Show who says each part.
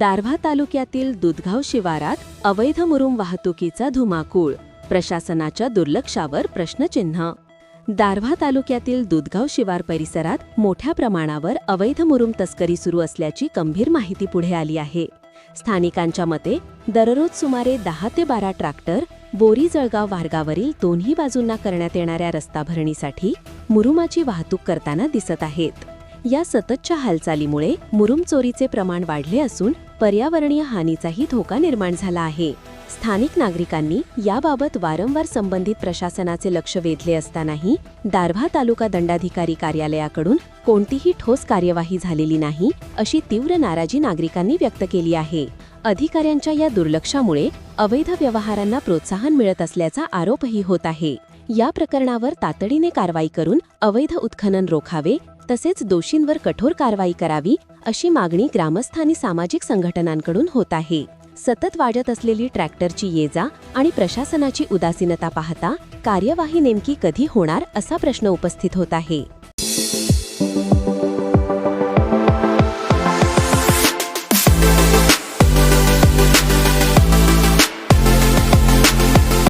Speaker 1: दारव्हा तालुक्यातील दुधगाव शिवारात अवैध मुरुम वाहतुकीचा धुमाकूळ. प्रशासनाच्या दुर्लक्षावर प्रश्नचिन्ह. दारव्हा तालुक्यातील दुधगाव शिवार परिसरात मोठ्या प्रमाणावर अवैध मुरुम तस्करी सुरू असल्याची गंभीर माहिती पुढे आली आहे. स्थानिकांच्या मते दररोज सुमारे दहा ते बारा ट्रॅक्टर बोरी जळगाव मार्गावरील दोन्ही बाजूंना करण्यात येणाऱ्या रस्ता भरणीसाठी मुरुमाची वाहतूक करताना दिसत आहेत. या सततच्या हालचालीमुळे मुरुम चोरीचे प्रमाण वाढले असून पर्यावरणीय हानीचाही धोका निर्माण झाला आहे. स्थानिक नागरिकांनी याबाबत वारंवार संबंधित प्रशासनाचे लक्ष वेधले असतानाही दारव्हा तालुका दंडाधिकारी कार्यालयाकडून कोणतीही ठोस कार्यवाही झालेली नाही अशी तीव्र नाराजी नागरिकांनी व्यक्त केली आहे. अधिकाऱ्यांच्या या दुर्लक्षामुळे अवैध व्यवहारांना प्रोत्साहन मिळत असल्याचा आरोपही होत आहे. या प्रकरणावर तातडीने कारवाई करून अवैध उत्खनन रोखावे तसेच दोषींवर कठोर कारवाई करावी अशी मागणी ग्रामस्थानी सामाजिक संघटनांकडून होत आहे. सतत वाढत असलेली ट्रॅक्टरची ये जा आणि प्रशासनाची उदासीनता पाहता कार्यवाही नेमकी कधी होणार असा प्रश्न उपस्थित होत आहे.